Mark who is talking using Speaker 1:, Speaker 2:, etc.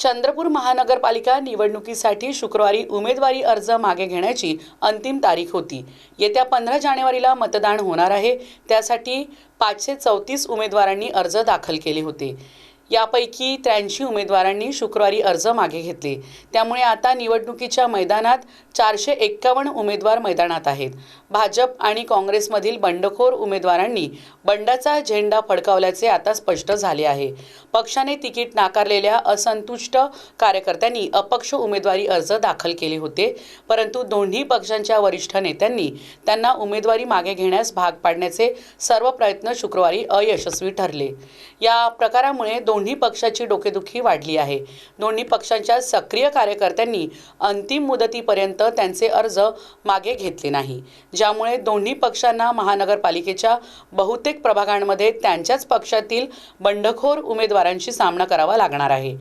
Speaker 1: चंद्रपूर महानगरपालिका निवडणुकीसाठी शुक्रवारी उमेदवारी अर्ज मागे घेण्याची अंतिम तारीख होती. येत्या पंधरा जानेवारीला मतदान होणार आहे. त्यासाठी पाचशे चौतीस उमेदवारांनी अर्ज दाखल केले होते. यापैकी त्र्याऐंशी उमेदवारांनी शुक्रवारी अर्ज मागे घेतले. त्यामुळे आता निवडणुकीच्या मैदानात चारशे एक्कावन्न उमेदवार मैदानात आहेत. भाजप आणि काँग्रेसमधील बंडखोर उमेदवारांनी बंडाचा झेंडा फडकावल्याचे आता स्पष्ट झाले आहे. पक्षाने तिकीट नाकारलेल्या असंतुष्ट कार्यकर्त्यांनी अपक्ष उमेदवारी अर्ज दाखल केले होते. परंतु दोन्ही पक्षांच्या वरिष्ठ नेत्यांनी त्यांना उमेदवारी मागे घेण्यास भाग पाडण्याचे सर्व प्रयत्न शुक्रवारी अयशस्वी ठरले. या प्रकारामुळे दोन दोन्ही पक्षाची डोकेदुखी वाढली आहे. दोन्ही पक्षांच्या सक्रिय कार्यकर्त्यांनी अंतिम मुदतीपर्यंत त्यांचे अर्ज मागे घेतले नाही. ज्यामुळे दोन्ही पक्षांना महानगरपालिकेच्या बहुतेक प्रभागांमध्ये त्यांच्याच पक्षातील बंडखोर उमेदवारांशी सामना करावा लागणार आहे.